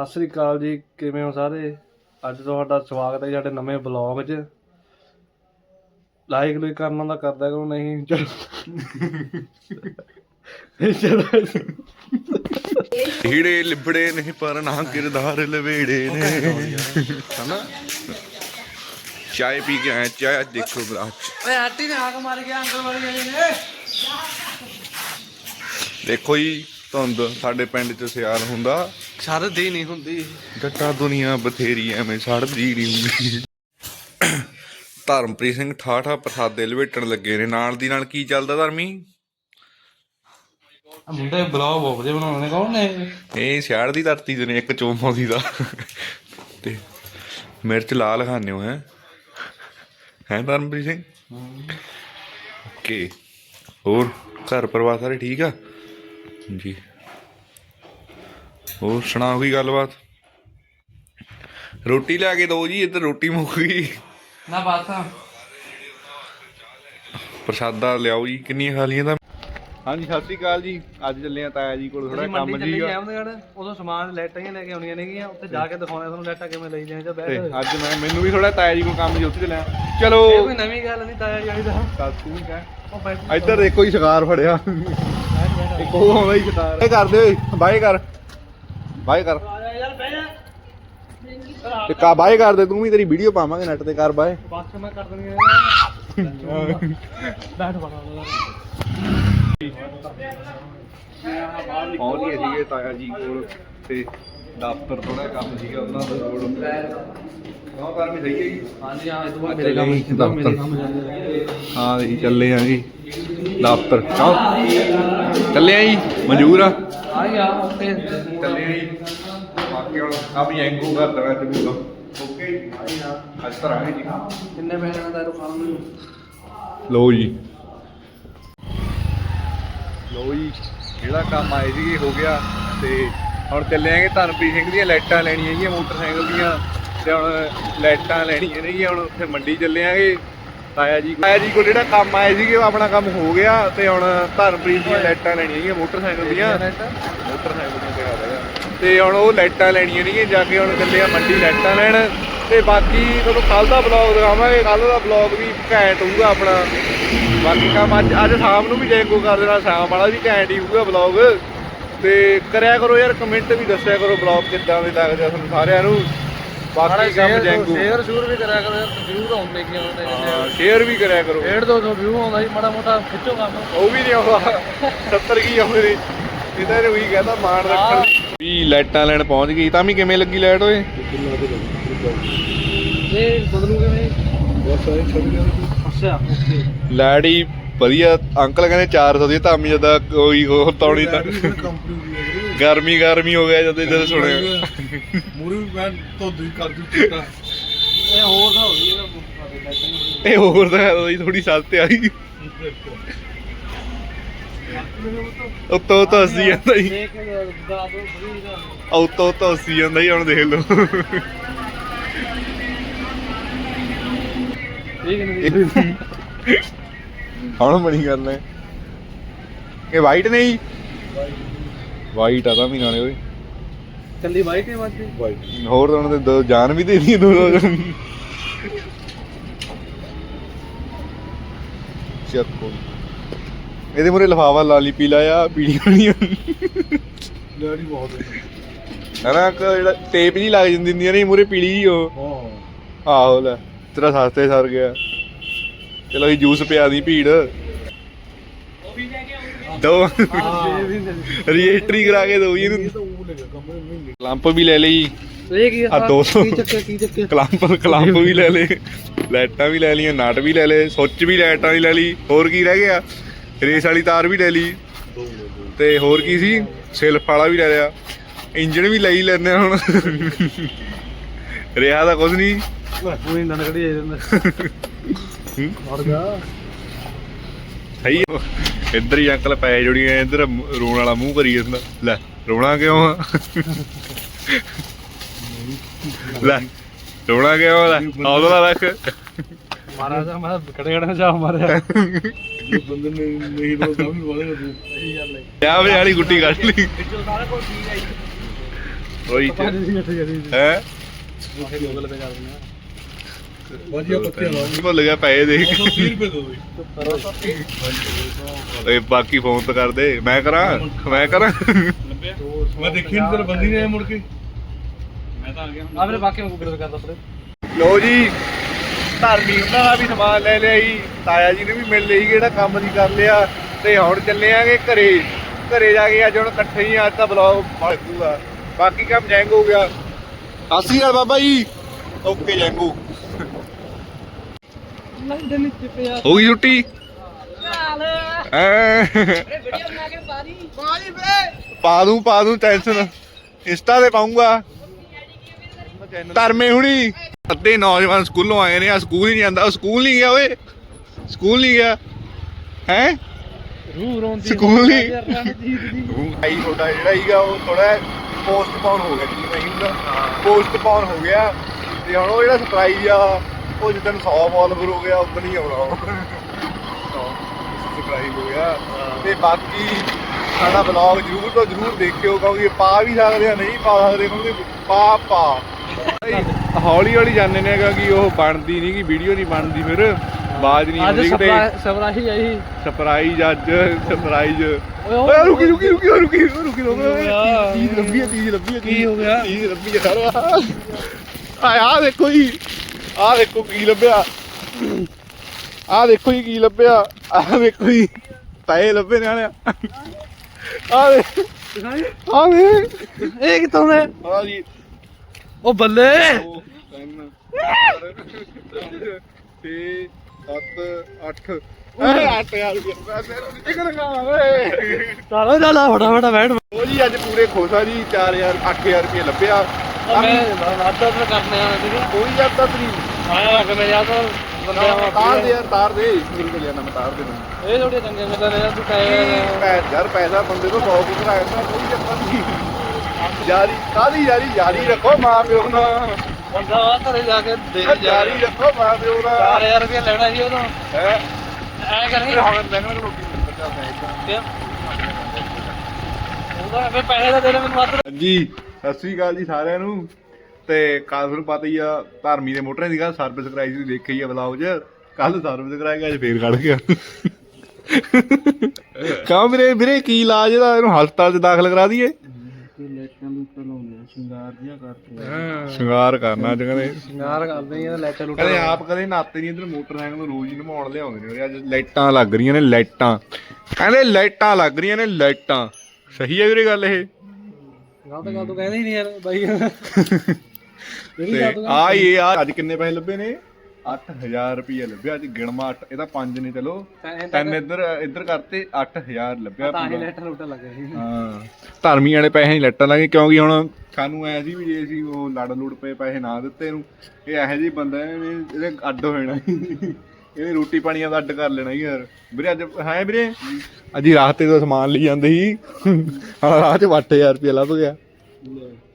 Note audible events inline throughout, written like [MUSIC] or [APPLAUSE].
ਸਤਿ ਸ੍ਰੀ ਅਕਾਲ ਜੀ ਕਿਵੇਂ ਹੋ ਸਾਰੇ? ਅੱਜ ਤੁਹਾਡਾ ਸਵਾਗਤ ਹੈ ਸਾਡੇ ਨਵੇਂ ਬਲੌਗ 'ਚ। ਲਾਈਕ ਲੁਈਕ ਕਰਨਾ ਦਾ ਕਰਦਾ ਕਰੋ ਨਹੀਂ ਚਲੋ। ਨਹੀਂ ਚਲੋ। ਹੀੜੇ ਲਿਬੜੇ ਨੇ ਪਰ ਨਾ ਕਿਰਦਾਰ ਲਵੇੜੇ ਨੇ। ਹਨਾ? ਚਾय ਪੀ ਕੇ ਆਇਆ ਚਾय ਦੇਖੋ ਬਰਾਚ ਓਏ ਆਂਟੀ ਨੇ ਆਗ ਮਾਰ ਗਿਆ ਅੰਕਲ ਵਾਲੀ ਨੇ। ਦੇਖੋ ਜੀ ਧੁੰਦ ਸਾਡੇ ਪਿੰਡ ਚ ਸਿਆਲ ਹੁੰਦਾ। ਸਰਦੀ ਨਹੀਂ ਹੁੰਦੀ। ਜੱਟਾ ਦੁਨੀਆ ਬਥੇਰੀ ਐਵੇਂ ਸੜਦੀ ਨਹੀਂ ਹੁੰਦੀ। ਧਰਮਪ੍ਰੀਤ ਸਿੰਘ ਠਾਠਾ ਪ੍ਰਸਾਦੇ ਲਵੇਟਣ ਲੱਗੇ ਨੇ। ਨਾਲ ਦੀ ਨਾਲ ਕੀ ਚੱਲਦਾ ਧਰਮੀ? ਆ ਮੁੰਡੇ ਬਲੌਗ ਬਹੁਤ ਵਧੀਆ ਬਣਾਉਂਦੇ ਨੇ। ਕੌਣ ਨੇ ਇਹ? ਸਿਆੜ ਦੀ ਧਰਤੀ ਦੇ ਨੇ ਇੱਕ ਚੋਮੋਦੀ ਦਾ ਤੇ ਮਿਰਚ ਲਾਲ ਖਾਣੇ ਹੋ ਹੈ? ਹੈ ਧਰਮਪ੍ਰੀਤ ਸਿੰਘ? ਓਕੇ। ਹੋਰ ਘਰ ਪਰਿਵਾਰ ਸਾਰੇ ਠੀਕ ਆ? ਜੀ। ਹੋਰ ਸੁਣਾਓ ਕੋਈ ਗੱਲਬਾਤ? ਰੋਟੀ ਲਿਆ ਕੇ ਦਿਓ ਜੀ ਇੱਧਰ ਰੋਟੀ ਮੁੱਕ ਗਈ। ਨਾ ਬਾਤ ਪ੍ਰਸ਼ਾਦਾ ਲਿਆਓ ਜੀ ਕਿੰਨੀਆਂ ਖਾ ਲੀਆਂ ਤਾਂ? ਹਾਂਜੀ ਸਤਿ ਸ਼੍ਰੀ ਅਕਾਲ ਜੀ। ਅੱਜ ਚੱਲੇ ਆ ਤਾਇਆ ਜੀ ਕੋਲ ਥੋੜਾ ਕੰਮ ਚੱਲੀ ਜੀਗਾ ਅਹਿਮਦਗੜ੍ਹ ਉਦੋਂ ਸਮਾਨ ਲੈਟਾਂ ਹੀ ਲੈ ਕੇ ਆਉਣੀਆਂ ਨੇਗੀਆਂ ਉੱਥੇ ਜਾ ਕੇ ਦਿਖਾਉਣਾ ਤੁਹਾਨੂੰ ਲੈਟਾਂ ਕਿਵੇਂ ਲਈ ਜਾਂਦੇ ਤੇ ਬੈਠ ਅੱਜ ਮੈਂ ਮੈਨੂੰ ਵੀ ਥੋੜਾ ਤਾਇਆ ਜੀ ਕੋਲ ਕੰਮ ਜੀ ਉੱਥੇ ਚੱਲਿਆ ਚਲੋ। ਇਹ ਕੋਈ ਨਵੀਂ ਗੱਲ ਨਹੀਂ ਤਾਇਆ ਜੀ ਦਾ ਸਤਿ ਸ਼੍ਰੀ ਅਕਾਲ ਉਹ ਬੈਠ ਇੱਧਰ ਦੇਖੋ ਹੀ ਸ਼ਿਕਾਰ ਫੜਿਆ। ਇੱਕ ਉਹ ਆਉਂਦਾ ਹੀ ਸ਼ਿਕਾਰ। ਇਹ ਕਰਦੇ ਓਏ ਬਾਏ ਕਰ। ਬਾਏ ਕਰ। ਤੇ ਕਾ ਬਾਏ ਕਰ ਦੇ ਤੂੰ ਵੀ ਤੇਰੀ ਵੀਡੀਓ ਪਾਵਾਂਗੇ ਨੈਟ ਤੇ ਕਰ ਬਾਏ। ਬਸ ਮੈਂ ਕਰ ਦਣੀ ਹੈ ਬੈਠ ਬਣਾ ਪਹੁੰਚ ਗਏ ਸੀਗੇ ਤਾਇਆ ਜੀ ਕੋਲ ਤੇ ਦਫ਼ਤਰ ਥੋੜਾ ਕੰਮ ਸੀਗਾ ਉਹਨਾਂ ਦੇ ਕੋਲ। ਕਿਉਂ ਕਰ ਵੀ ਸਹੀ ਹੈ ਜੀ? ਹਾਂਜੀ ਹਾਂ ਇਹ ਤੋਂ ਬਾਅਦ ਮੇਰੇ ਕੰਮ- ਮੇਰੇ। ਕੰਮ ਜਾਂਦੇ ਹਾਂ ਜੀ ਚੱਲੇ ਆਂ ਜੀ ਦਫ਼ਤਰ। ਚੱਲੇ ਆਂ ਜੀ ਮਨਜ਼ੂਰ ਆ। ਆ ਗਿਆ ਉੱਤੇ ਚੱਲੇ ਆਂ ਜੀ ਬਾਕੀ ਹੁਣ ਆ ਵੀ ਐਂਗੂ ਕਰ ਦੇਣਾ ਤੇ। ਬੂਗਾ ਓਕੇ ਅੱਜ ਤਰਾਂਗੇ ਜੀ। ਕਿੰਨੇ ਪੈਸੇ ਦਾ ਰੁਕਾਉਣ ਨੂੰ? ਲਓ ਜੀ। ਲਓ ਜੀ ਜਿਹੜਾ ਕੰਮ ਆਏ ਸੀਗੇ ਹੋ ਗਿਆ। ਤੇ ਹੁਣ ਚੱਲੇ ਆਂਗੇ ਧਰਮਪ੍ਰੀਤ ਸਿੰਘ ਦੀਆਂ ਲਾਈਟਾਂ ਲੈਣੀਆਂ ਹੈਗੀਆਂ ਮੋਟਰਸਾਈਕਲ ਦੀਆਂ। ਤੇ ਹੁਣ ਲਾਈਟਾਂ ਲੈਣੀਆਂ ਨੇਗੀਆਂ ਹੁਣ ਉੱਥੇ ਮੰਡੀ ਚੱਲੇ ਆਂਗੇ ਤਾਇਆ ਜੀ ਤਾਇਆ ਜੀ ਕੋਲ ਜਿਹੜਾ ਕੰਮ ਆਏ ਸੀਗੇ ਉਹ ਆਪਣਾ ਕੰਮ ਹੋ ਗਿਆ ਤੇ ਹੁਣ ਧਰਮਪ੍ਰੀਤ ਦੀਆਂ ਲਾਈਟਾਂ ਲੈਣੀਆਂ ਹੈਗੀਆਂ ਮੋਟਰਸਾਈਕਲ ਦੀਆਂ। ਮੋਟਰਸਾਈਕਲ ਦੀਆਂ ਤੇ। ਆ ਤੇ ਹੁਣ ਉਹ ਲਾਈਟਾਂ ਲੈਣੀਆਂ ਨੇਗੀਆਂ ਜਾ ਕੇ ਹੁਣ ਚੱਲੇ ਆ ਮੰਡੀ ਲਾਈਟਾਂ ਲੈਣ। ਤੇ ਬਾਕੀ ਤੁਹਾਨੂੰ ਕੱਲ ਦਾ ਬਲੌਗ ਦਿਖਾਵਾਂਗੇ ਕੱਲ ਦਾ ਬਲੌਗ ਵੀ ਘੈਂਟ ਹੋਊਗਾ ਆਪਣਾ। ਬਾਕੀ ਕੰਮ ਅੱਜ ਅੱਜ ਸ਼ਾਮ ਨੂੰ ਵੀ ਜੈਂਗੋ ਕਰ ਦੇਣਾ ਸ਼ਾਮ ਵਾਲਾ ਵੀ ਘੈਂਟ ਹੀ ਹੋਊਗਾ ਬਲੌਗ ਤੇ ਕਰਿਆ ਕਰੋ ਯਾਰ ਕਮੈਂਟ ਵੀ ਦੱਸਿਆ ਕਰੋ ਬਲੌਗ ਕਿੱਦਾਂ ਦੇ ਲੱਗਦੇ ਆ ਤੁਹਾਨੂੰ ਸਾਰਿਆਂ ਨੂੰ। ਬਾਕੀ ਕੰਮ ਜੈਂਗੋ ਸ਼ੇਅਰ ਸ਼ੂਰ ਵੀ ਕਰਿਆ ਕਰੋ ਵਿਊ ਆਉਂਦੇ ਕੀ ਆਉਂਦੇ ਹਾਂ ਸ਼ੇਅਰ ਵੀ ਕਰਿਆ ਕਰੋ। 1.5 200 ਵਿਊ ਆਉਂਦਾ ਜੀ ਮਾੜਾ ਮੋਟਾ ਖਿੱਚੋ ਕੰਮ। ਉਹ ਵੀ ਨਹੀਂ ਆਉਂਦਾ। 70 ਕੀ ਆਉਂਦੇ ਨੇ ਇਹਦਾ ਨੇ ਉਹੀ ਕਹਿੰਦਾ ਮਾਣ ਰੱਖਣ ਵੀ ਲਾਈਟਾਂ ਲੈਣ ਪਹੁੰਚ ਗਈ ਤਾਂ ਵੀ ਕਿਵੇਂ ਲੱਗੀ ਲਾਈਟ ਓਏ? ਇਹ ਬਦਲੂ ਕਿਵੇਂ? ਬਹੁਤ ਸਾਰੇ ਛੱਡ ਅੱਛਾ ਓਕੇ। ਲਾਈਟ ਹੀ ਵਧੀਆ। ਅੰਕਲ ਕਹਿੰਦੇ 400 ਦੀ ਤਾਂ ਅਮੀ ਜਦਾ ਕੋਈ ਹੋਰ ਤੌਣੀ ਤਾਂ। ਕੰਪਨੀ ਦੀ ਗਰਮੀ ਗਰਮੀ ਹੋ ਗਿਆ ਜਦੋਂ ਜਦੋਂ ਸੁਣਿਆ। ਮੂਰੀ ਮੈਂ ਤੋਂ ਦੂਈ ਕਰ ਦੂ ਚਿੱਟਾ। ਇਹ ਹੋਰ ਤਾਂ ਹੋ ਗਈ ਇਹ ਹੋਰ ਤਾਂ ਉਹਦੀ ਥੋੜੀ ਸਸਤੇ ਆਈ। ਉੱਤੋਂ ਤਾਂ ਹੱਸੀ ਜਾਂਦਾ ਹੀ ਉੱਤੋਂ ਉੱਤੋਂ ਹੱਸੀ ਜਾਂਦਾ ਹੀ ਹੁਣ ਦੇਖ ਲਓ। ਹੁਣ ਬਣੀ ਗੱਲ ਹੈ। ਇਹ ਵਾਈਟ ਨਹੀਂ ਵਾਈਟ ਆ ਤਾਂ ਵੀ ਨਾਲੇ ਓਏ। ਕੱਲੀ ਵਾਈਟ ਹੀ ਵੱਜਦੀ ਹੋਰ ਤਾਂ ਉਹਨਾਂ ਦੇ ਦੋ ਜਾਨ ਵੀ ਦੇ ਦੀ ਦੋ ਦੋ ਚੱਕੋ ਇਹਦੇ ਮੂਰੇ ਲਫਾਵਾ ਲਾਲੀ ਪੀਲਾ ਆ ਪੀਲੀ ਹੋਣੀ ਡੈਡੀ ਬਹੁਤ ਹੈ ਕਿ ਜਿਹੜਾ ਟੇਪ ਜੀ ਲੱਗ ਜਾਂਦੀ ਹੁੰਦੀ ਆ ਨਹੀਂ ਮੂਰੇ ਪੀਲੀ ਜੀ ਉਹ। ਹਾਂ। ਆਹੋ ਲੈ ਤੇਰਾ ਸਸਤੇ ਸਰ ਗਿਆ। ਚਲੋ ਜੀ ਜੂਸ ਪਿਆ ਦੀ ਭੀੜ। ਦੋ ਰਜਿਸਟਰੀ ਕਰਾ ਕੇ ਦੋ ਜੀ ਇਹਨੂੰ। ਕਲੰਪ ਵੀ ਲੈ ਲਈ। ਇਹ ਕੀ ਆ? 200 ਕੀ ਕੀ ਚੱਕੇ ਕਲੰਪ ਕਲੰਪ ਵੀ ਲੈ ਲਏ। ਲਾਈਟਾਂ ਵੀ ਲੈ ਲਈਆਂ ਨਟ ਵੀ ਲੈ ਲਏ ਸੁੱਚ ਵੀ ਲਾਈਟਾਂ ਦੀ ਲੈ ਲਈ। ਹੋਰ ਕੀ ਰਹਿ ਗਿਆ? ਰੇਸ ਵਾਲੀ ਤਾਰ ਵੀ ਲੈ ਲਈ। ਤੇ ਹੋਰ ਕੀ ਸੀ? ਸੈਲਫ ਵਾਲਾ ਵੀ ਲੈ ਲਿਆ। ਇੰਜਣ ਵੀ ਲਈ ਲੈਣੇ ਹੁਣ। ਰਿਹਾ ਤਾਂ ਕੁਝ ਨਹੀਂ। ਪੂਰੀ ਨਨ ਕੜੀ ਆ ਜਾਂਦਾ ਮਰ ਗਿਆ। ਸਹੀ। ਇੱਧਰ ਹੀ ਅੰਕਲ ਪੈ ਜੁੜੀਆਂ ਇੱਧਰ ਰੋਣ ਵਾਲਾ ਮੂੰਹ ਕਰੀ ਜਾਂਦਾ। ਲੈ ਰੋਣਾ ਕਿਉਂ ਆ? ਲੈ ਰੋਣਾ ਕਿਉਂ ਆ? ਲੈ ਹੌਸਲਾ ਰੱਖ। ਮਾਰਾ ਜਾ ਮੈਂ ਖੜੇ ਖੜੇ ਜਾ ਮਾਰਿਆ। ਬੰਦੇ ਨੇ ਨਹੀਂ ਰੋ ਤਾਂ ਵੀ ਵਾਲੇ ਹੋ ਸਹੀ ਗੱਲ ਹੈ ਵਿਆਹ ਵੇ ਵਾਲੀ ਗੁੱਟੀ ਕੱਢ ਲਈ। ਸਾਰਾ ਕੁਝ ਠੀਕ ਹੈ ਜੀ। ਰੋਈ ਚ ਹੈ? ਗੂਗਲ ਪੇ ਕਰ ਦਿੰਦੇ ਵਧੀਆ ਪੱਤੀਆਂ ਲਾਉਂਗੇ ਭੁੱਲ ਗਿਆ ਪੈਸੇ ਦੇ 130 ਰੁਪਏ ਦੋ ਦੇ ਓਏ ਬਾਕੀ ਫੋਨ ਤਾਂ ਕਰ ਦੇ। ਮੈਂ ਕਰਾਂ? ਮੈਂ ਕਰਾਂ? ਮੈਂ ਦੇਖੀ ਨਹੀਂ ਤੇਰੇ ਬੰਦੀ ਨੇ ਮੁੜ ਕੇ। ਮੈਂ ਤਾਂ ਆ ਗਿਆ ਆ ਮੇਰੇ ਬਾਕੀ ਨੂੰ ਗੂਗਲ ਕਰਦਾ ਪਰੇ ਲੋ ਜੀ ਧਰਮੀ ਉਹਨਾਂ ਦਾ ਵੀ ਸਮਾਨ ਲੈ ਲਿਆ ਜੀ। ਤਾਇਆ ਜੀ ਨੇ ਵੀ ਮਿਲ ਲਈ ਜਿਹੜਾ ਕੰਮ ਨਹੀਂ ਕਰ ਲਿਆ। ਤੇ ਹੁਣ ਚੱਲੇ ਆਂਗੇ ਘਰੇ। ਘਰੇ ਜਾ ਕੇ ਅੱਜ ਹੁਣ ਇਕੱਠੇ ਹੀ ਆ, ਅੱਜ ਤਾਂ ਬਲੌਗ ਬਾਕੀ ਕੰਮ ਜੈਂਗ ਹੋ ਗਿਆ। ਸਤਿ ਸ਼੍ਰੀ ਅਕਾਲ ਬਾਬਾ ਜੀ। ਓਕੇ ਜੈਂਗੂ। ਲੰਡਨ ਵਿੱਚ ਪਿਆ। ਹੋ ਗਈ ਛੁੱਟੀ? ਐ। ਪਾ ਦੂੰ ਪਾ ਦੂੰ ਟੈਨਸ਼ਨ ਇੰਸਟਾ ਤੇ ਪਾਉਂਗਾ। ਧਰਮੇ ਹੁਣੀ। ਅੱਧੇ ਨੌਜਵਾਨ ਸਕੂਲੋਂ ਆਏ ਨੇ ਆ ਸਕੂਲ ਹੀ ਨਹੀਂ ਉਹ ਸਕੂਲ ਨਹੀਂ ਗਿਆ ਓਏ। ਸਕੂਲ ਨਹੀਂ ਗਿਆ। ਹੈ? ਰੂਹ ਰੋਂਦੀ ਸਕੂਲ ਨਹੀਂ। ਰਣਜੀਤ ਦੀ। ਆਈ ਤੁਹਾਡਾ ਜਿਹੜਾ ਹੀਗਾ ਉਹ ਥੋੜਾ ਪੋਸਟਪੋਨ ਹੋ ਗਿਆ ਜੀ ਮੈਂ ਹੁੰਦਾ। ਪੋਸਟਪੋਨ ਹੋ ਗਿਆ। ਤੇ ਹੁਣ ਉਹ ਜਿਹੜਾ ਸਰਪ੍ਰਾਈਜ਼ ਆ ਉਹ ਜਿੱਦਣ 100 ਫਾਲੋਵਰ ਹੋ ਗਿਆ ਉਦੋਂ ਹੀ ਆਉਣਾ। ਉਹ ਸਰਪ੍ਰਾਈਜ਼ ਹੋ ਗਿਆ। ਤੇ ਬਾਕੀ ਸਾਡਾ ਵਲੌਗ ਜਰੂਰ ਤੋਂ ਜਰੂਰ ਦੇਖਿਓ ਕਿਉਂਕਿ ਪਾ ਵੀ ਸਕਦੇ ਆ ਨਹੀਂ ਪਾ ਸਕਦੇ ਕਿਉਂਕਿ ਪਾ ਪਾ। ਹੌਲੀ ਹੌਲੀ ਜਾਣਦੇ ਨੇ ਕਿਉਂਕਿ ਉਹ ਬਣਦੀ ਨਹੀਂ ਕਿ ਵੀਡੀਓ ਨਹੀਂ ਬਣਦੀ ਫਿਰ। ਆਵਾਜ਼ ਨਹੀਂ ਆਉਂਦੀ ਕਿਤੇ। ਸਬਰਾਹੀ ਆਈ ਸਰਪ੍ਰਾਈਜ਼ ਅੱਜ ਸਰਪ੍ਰਾਈਜ਼ ਓਏ ਰੁਕੀ ਰੁਕੀ ਰੁਕੀ ਰੁਕੀ ਰੁਕੀ ਰੁਕੀ? ਤੀਜ ਲੱਭੀ ਤੀਜ ਲੱਭੀ ਕੀ ਹੋ ਗਿਆ? ਤੀਜ ਲੱਭੀ ਸਾਰਾ। ਆ ਆ ਦੇਖੋ ਜੀ। ਆ ਦੇਖੋ ਕੀ ਲੱਭਿਆ। ਆ ਦੇਖੋ ਜੀ ਕੀ ਲੱਭਿਆ। ਆ ਦੇਖੋ ਜੀ ਪੈਸੇ ਲੱਭੇ ਨੇ ਆਲਿਆ ਆ ਦੇ ਆ ਦੇ ਇਹ ਕਿੱਥੋਂ ਦੇ ਆ ਜੀ। ਉਹ ਬੱਲੇ। ਦੋ, ਤਿੰਨ, ਚਾਰ, ਛੇ, ਸੱਤ, ਅੱਠ। ਏ 8000 ਰੁਪਏ ਇੱਕ ਲਗਾ ਓਏ। ਚਲੋ ਚੱਲ ਫਟਾਫਟ ਬੈਠ। ਉਹ ਜੀ ਅੱਜ ਪੂਰੇ ਖੁਸ਼ ਆ ਜੀ 4000 8000 ਰੁਪਏ ਲੱਭਿਆ। ਮੈਂ ਵਾਦਾ ਤਾਂ ਕਰਨੇ ਆ ਠੀਕ ਹੈ। ਕੋਈ ਜਾਂਦਾ ਤਰੀ। ਆਇਆ ਕਿ ਮੈਂ ਯਾਦ ਬੰਦੇ ਤਾਰ ਦੇ ਯਾਰ ਤਾਰ ਦੇ। ਨਿਕਲ ਜਾਣਾ ਮੈਂ ਤਾਰ ਦੇ ਦੂੰ ਇਹ ਥੋੜੀ ਚੰਗੇ ਮਿਲਦੇ ਨੇ ਤੂੰ ਕਹਿ ਪੈਸੇ ਯਾਰ ਪੈਸਾ ਬੰਦੇ ਤੋਂ 100 ਕੀ ਕਰਾਇਆ ਤਾਂ ਕੋਈ ਚੱਕਰ ਨਹੀਂ। ਯਾਰੀ ਕਾਦੀ ਯਾਰੀ? ਯਾਰੀ ਰੱਖੋ ਮਾਂ ਪਿਓ ਨਾਲ। ਬੰਦਾ ਘਰੇ ਜਾ ਕੇ ਦੇ ਯਾਰੀ ਰੱਖੋ ਮਾਂ ਪਿਓ ਨਾਲ। 4000 ਰੁਪਏ ਲੈਣਾ ਸੀ ਉਦੋਂ। ਹੈ? ਐ ਕਰੀ। ਹੁਣ ਲੈਣਾ ਨੂੰ ਰੋਟੀ ਨਹੀਂ ਪਤਾ ਕਿਆ? ਉਹਦਾ ਫੇ ਪੈਸੇ ਤਾਂ ਦੇ ਦੇ ਮੈਨੂੰ ਵੱਧ। ਜੀ ਸਤਿ ਸ੍ਰੀ ਅਕਾਲ ਜੀ ਸਾਰਿਆਂ ਨੂੰ। ਤੇ ਕੱਲ ਤੁਹਾਨੂੰ ਪਤਾ ਹੀ ਆ ਧਰਮੀ ਦੇ ਮੋਟਰਾਂ ਦੀ ਗੱਲ ਸਰਵਿਸ ਕਰਾਈ ਸੀ ਦੇਖੀ ਆ ਬਲੌਗ 'ਚ। ਕੱਲ ਸਰਵਿਸ ਕਰਾਇਆ ਗਿਆ ਅੱਜ ਫੇਰ ਕੱਢ ਗਿਆ ਕਾ ਵੀਰੇ ਵੀਰੇ ਕੀ ਇਲਾਜ ਇਹਦਾ? ਇਹਨੂੰ ਹਸਪਤਾਲ 'ਚ ਦਾਖਲ ਕਰਾ ਦਈਏ। ਲੈਟਾਂ ਲੂਟਾਂ ਲਾਉਂਦੇ ਸ਼ਿੰਗਾਰ ਜਿਹਾ ਕਰਦੇ ਸ਼ਿੰਗਾਰ ਕਰਨਾ ਅੱਜ ਕਹਿੰਦੇ ਸ਼ਿੰਗਾਰ ਕਰਦੇ ਆ ਲੈਟਾਂ ਲੂਟਾਂ ਕਹਿੰਦੇ ਆਪ ਕਦੇ ਨਾਤੇ ਨਹੀਂ ਇਧਰ ਮੋਟਰਸਾਈਕਲ ਨੂੰ ਰੋਜ਼ ਹੀ ਨਮਾਉਣ ਲਿਆਉਂਦੇ ਨੇ ਅੱਜ ਲਾਈਟਾਂ ਲੱਗ ਰਹੀਆਂ ਨੇ ਲਾਈਟਾਂ ਕਹਿੰਦੇ ਲਾਈਟਾਂ ਲੱਗ ਰਹੀਆਂ ਨੇ ਲਾਈਟਾਂ ਸਹੀ ਹੈ ਵੀਰੇ ਗੱਲ ਇਹ। ਗਲਤ ਗੱਲ ਤੂੰ ਕਹਿੰਦੇ ਹੀ ਨਹੀਂ ਯਾਰ ਬਾਈ। ਤੇ ਆ ਇਹ ਆ ਅੱਜ ਕਿੰਨੇ ਪੈਸੇ ਲੱਭੇ ਨੇ? 8000 ਰੁਪਏ ਲੱਭਿਆ ਅੱਜ ਗਿਣਮਾ ਅੱਠ ਇਹ ਤਾਂ ਪੰਜ ਨੇ ਚਲੋ। ਤਿੰਨ ਇੱਧਰ ਇੱਧਰ ਕਰਤੇ 8000 ਲੱਭਿਆ ਤਾਂ ਹੀ ਪੂਰਾ। ਲੈਟਾਂ ਲੂਟਾਂ ਲੱਗੇ ਸੀ। ਹਾਂ। ਧਰਮੀ ਵਾਲੇ ਪੈਸੇ ਨਹੀਂ ਲੱਟਣ ਲੱਗੇ ਕਿਉਂਕਿ ਹੁਣ ਸਾਨੂੰ ਐ ਸੀ ਵੀ ਜੇ ਅਸੀਂ ਉਹ ਲੜ ਲੁੜ ਪਏ ਪੈਸੇ ਨਾ ਦਿੱਤੇ ਇਹਨੂੰ ਇਹ ਇਹੋ ਜਿਹੀ ਬੰਦਾ ਹੈ ਵੀ ਇਹਦੇ ਅੱਡ ਹੋ ਜਾਣਾ। ਇਹਨੇ ਰੋਟੀ ਪਾਣੀਆਂ ਦਾ ਅੱਡ ਕਰ ਲੈਣਾ ਯਾਰ। ਵੀਰੇ ਅੱਜ, ਹੈ ਵੀਰੇ? ਅੱਜ ਹੀ ਰਾਸਤੇ ਤੋਂ ਸਮਾਨ ਲਈ ਜਾਂਦੇ ਸੀ, ਹਾਂ, ਰਾਹ 'ਚ 8000 ਰੁਪਏ ਲੱਭ ਗਿਆ।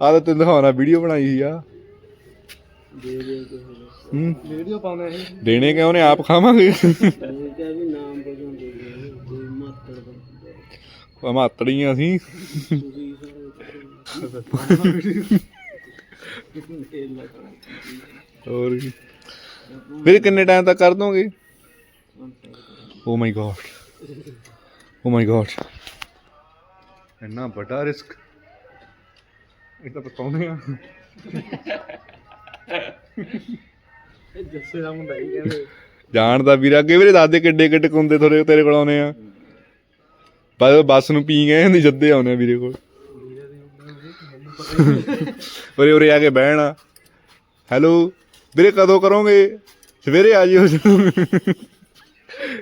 ਆਹ ਤਾਂ ਤੈਨੂੰ ਦਿਖਾਉਣਾ, ਵੀਡੀਓ ਬਣਾਈ ਸੀ ਆ। ਦੇ ਦੇ ਹੂੰ। ਵੀਡੀਓ ਪਾਉਂਦੇ ਸੀ ਦੇਣੇ ਕਿ ਨੇ? ਆਪ ਖਾਵਾਂਗੇ। ਇਹ ਕਿਹਾ ਵੀ ਨਾਮ ਬੋਲਣ ਦੇ ਮਾਤੜ ਦਾ ਮਾਤੜੀਆਂ ਸੀ ਹੋਰ ਕੀ। ਵੀਰੇ ਕਿੰਨੇ ਟਾਈਮ ਤੱਕ ਕਰ ਦੋਗੇ? ਓ ਮਾਈ ਗॉड ਓ ਮਾਈ ਗॉड ਇੰਨਾ ਵੱਡਾ ਰਿਸਕ ਇਹ ਤਾਂ ਪਤਾਉਂਦੇ ਆ। ਇਹ ਜੱਸੇ ਦਾ ਮੁੰਡਾ ਹੀ ਕਹਿੰਦੇ। ਜਾਣਦਾ ਵੀਰ ਅੱਗੇ ਵੀਰੇ ਦਾਦੇ ਕਿੱਡੇ ਕਿੱਡੇ ਕੁੰਦੇ ਥੋੜੇ ਤੇਰੇ ਕੋਲ ਆਉਨੇ ਆ। ਬਸ ਬੱਸ ਨੂੰ ਪੀ ਗਏ ਹੁੰਦੀ ਜੱਦੇ ਆਉਨੇ ਆ ਵੀਰੇ ਕੋਲ। ਉਰੇ [LAUGHS] ਉਰੇ ਆ ਕੇ ਬਹਿਣਾ ਹੈਲੋ ਵੀਰੇ ਕਦੋਂ ਕਰੋਗੇ? ਸਵੇਰੇ ਆ ਜਿਓ।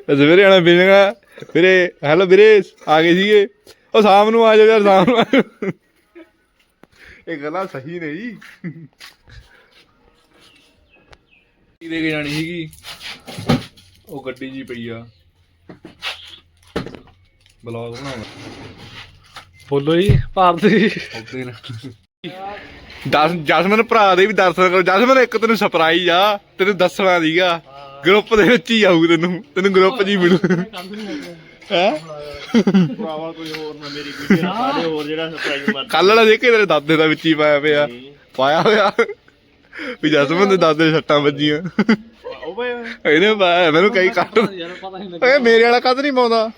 ਸਵੇਰੇ ਆਣਾ ਬਿਜਗਾ ਵੀਰੇ ਹੈਲੋ ਵੀਰੇ ਆ ਗਏ ਸੀਗੇ। ਉਹ ਸ਼ਾਮ ਨੂੰ ਆ ਜਾਓ ਯਾਰ ਸ਼ਾਮ ਨੂੰ। ਇਹ ਗੱਲਾਂ ਸਹੀ ਨੇ ਜੀ। ਕੀ ਦੇ ਕੇ ਜਾਣੀ ਸੀਗੀ। ਉਹ ਗੱਡੀ ਜੀ ਪਈ ਆ। ਬਲੌਗ ਬਣਾਉਣਾ। ਬੋਲੋ ਜੀ ਭਾਰਤ ਦਸ ਜਸਮਨ ਭਰਾ ਦੇ ਵੀ ਦਰਸ਼ਨ ਕਰੋ। ਜਸਮਨ ਇੱਕ ਤੈਨੂੰ ਸਰਪ੍ਰਾਈਜ਼ ਆ। ਤੈਨੂੰ ਦੱਸਣਾ ਸੀਗਾ। ਗਰੁੱਪ ਦੇ ਵਿੱਚ ਹੀ ਆਊ ਤੈਨੂੰ। ਤੈਨੂੰ ਗਰੁੱਪ ਜੀ ਮਿਲੂ। ਹੈ? ਭਰਾਵਾ ਕੋਈ ਹੋਰ ਨਾ ਮੇਰੀ ਪਾ ਦੇ ਹੋਰ ਜਿਹੜਾ ਸਰਪ੍ਰਾਈਜ਼ ਮਰ ਕੱਲ ਵਾਲਾ ਦੇਖੇ ਤੇਰੇ ਦਾਦੇ ਦਾ ਵਿੱਚ ਹੀ ਪਾਇਆ ਪਿਆ। ਪਾਇਆ ਹੋਇਆ। ਵੀ ਜਸਮਨ ਦੇ ਦਾਦੇ ਦੇ ਸੱਟਾਂ ਵੱਜੀਆਂ। ਉਹ ਬਈ ਇਹਨੇ ਪਾਇਆ ਮੈਨੂੰ ਕਈ ਕੱਟ ਓਏ ਮੇਰੇ ਵਾਲਾ ਕਦ ਨਹੀਂ ਪਾਉਂਦਾ।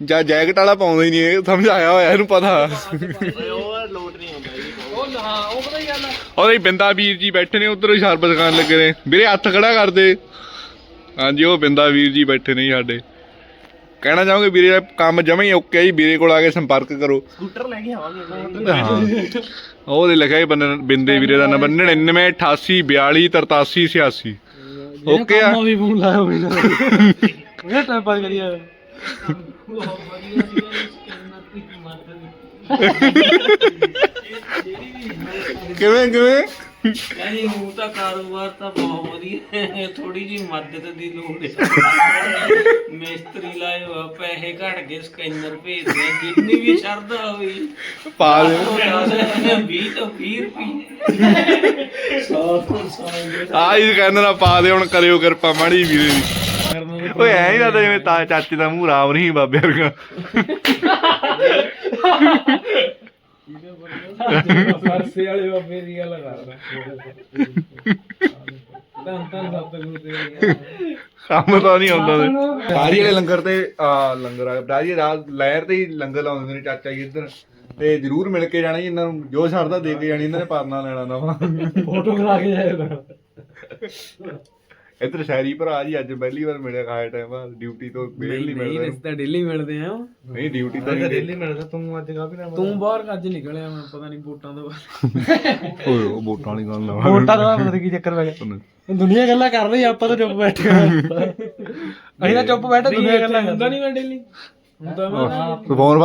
ਜਾਂ ਜੈਕਟ ਵਾਲਾ ਪਾਉਂਦਾ ਹੀ ਨਹੀਂ ਇਹ ਸਮਝ ਆਇਆ ਹੋਇਆ ਇਹਨੂੰ ਪਤਾ। ਉਹਦੇ ਬਿੰਦਾ ਵੀਰ ਜੀ ਬੈਠੇ ਨੇ ਉਧਰ ਸ਼ਰਬਤ ਖਾਣ ਲੱਗੇ ਨੇ। ਵੀਰੇ ਹੱਥ ਖੜਾ ਕਰਦੇ ਹਾਂਜੀ ਉਹ ਬਿੰਦਾ ਵੀਰ ਜੀ ਬੈਠੇ ਨੇ ਸਾਡੇ। ਕਹਿਣਾ ਚਾਹੋਗੇ ਵੀਰੇ ਦਾ ਕੰਮ ਜਮਾ ਹੀ ਓਕੇ ਜੀ ਵੀਰੇ ਕੋਲ ਆ ਕੇ ਸੰਪਰਕ ਕਰੋ। ਸਕੂਟਰ ਲੈ ਕੇ ਆਵਾਂਗੇ ਹਾਂ। ਉਹਦੇ ਲਿਖਿਆ ਬੰਦੇ ਬਿੰਦੇ ਵੀਰੇ ਦਾ ਨੰਬਰ 99 88 42 83 86 ਓਕੇ ਆ? ਵੀ ਫੋਨ ਲਾਇਆ ਹੋਇਆ ਮੈਂ ਟਾਈਮ ਪਾਸ ਕਰੀਆ ਕਿਵੇਂ ਕਿਵੇਂ? ਨਹੀਂ ਹੁਣ ਤਾਂ ਕਾਰੋਬਾਰ ਤਾਂ ਬਹੁਤ ਵਧੀਆ ਹੈ ਥੋੜੀ ਜੀ ਮਦਦ ਦੀ ਲੋੜ ਹੈ। ਮਿਸਤਰੀ ਲਾਏ ਹੋਆ ਪੈਸੇ ਘਟ ਗਏ ਸਕੈਨਰ ਭੇਜਦੇ ਆ, ਜਿੰਨੀ ਵੀ ਸ਼ਰਧਾ ਹੋਈ। ਪਾ ਦੇ 20 ਤੋਂ 20 ਰੁਪਏ। ਆ ਇਸ ਕਹਿੰਦੇ ਨਾ ਪਾ ਦੇ ਹੁਣ ਕਰਿਓ ਕਿਰਪਾ ਮਾੜੀ ਵੀਰੇ ਦੀ। ਓਏ ਐ ਹੀ ਲੱਗਦਾ ਜਿਵੇਂ ਤਾ ਚਾਚੇ ਦਾ ਮੂੰਹ ਰਾਮ ਨਹੀਂ ਬਾਬੇ ਵਰਗਾ। ਫਰਸੇ ਵਾਲੇ ਬਾਬੇ ਦੀ ਗੱਲ ਕਰਦਾ ਤਾਂ ਤਾਂ ਸਭ ਤੋਂ ਗੁਰੂ ਕੰਮ ਤਾਂ ਨਹੀਂ ਆਉਂਦਾ ਤੇ। ਬਾਰੀ ਵਾਲੇ ਲੰਗਰ ਤੇ ਆ ਲੰਗਰ ਆ। ਬਾਰੀ ਰਾਤ ਲਹਿਰ ਤੇ ਹੀ ਲੰਗਰ ਲਾਉਂਦੇ ਨੇ ਚਾਚਾ ਜੀ ਇੱਧਰ। ਤੇ ਜਰੂਰ ਮਿਲ ਕੇ ਜਾਣਾ ਜੀ ਇਹਨਾਂ ਨੂੰ ਜੋ ਸਰਦਾ ਦੇ ਕੇ ਜਾਣੀ ਇਹਨਾਂ ਨੇ ਪਰਨਾ ਲੈਣਾ ਨਵਾਂ। ਫੋਟੋ ਕਰਾ ਕੇ ਜਾਏਗਾ ਇੱਧਰ ਸ਼ਹਿਰੀ ਭਰਾ ਜੀ ਅੱਜ ਪਹਿਲੀ ਵਾਰ ਮਿਲਿਆ ਖਾਏ ਟਾਈਮ ਬਾਅਦ ਡਿਊਟੀ ਤੋਂ ਬੇਲ ਨਹੀਂ ਮਿਲਦਾ ਇਹਨੂੰ। ਤਾਂ ਡੇਲੀ ਮਿਲਦੇ ਆ। ਨਹੀਂ ਡਿਊਟੀ ਤਾਂ ਨਹੀਂ ਮਿਲਦਾ ਤੂੰ ਅੱਜ ਕਾਫੀ ਨਾ ਤੂੰ ਬਾਹਰ ਅੱਜ ਨਿਕਲਿਆ ਮੈਂ ਪਤਾ ਨਹੀਂ ਵੋਟਾਂ ਤੋਂ ਓਏ ਉਹ ਵੋਟਾਂ ਵਾਲੀ ਗੱਲ ਨਾ ਵੋਟਾਂ ਦਾ ਪਤਾ ਕੀ ਚੱਕਰ ਪੈ ਗਿਆ। ਦੁਨੀਆ ਗੱਲਾਂ ਕਰ ਰਹੀ ਆਪਾਂ ਤਾਂ ਚੁੱਪ ਬੈਠੇ ਆ। ਅਸੀਂ ਤਾਂ ਚੁੱਪ ਬੈਠੇ ਦੁਨੀਆ ਗੱਲਾਂ ਹੁੰਦਾ ਨਹੀਂ ਮੈਂ ਡੇਲੀ ਹੁੰਦਾ ਮੈਂ ਫੋਨ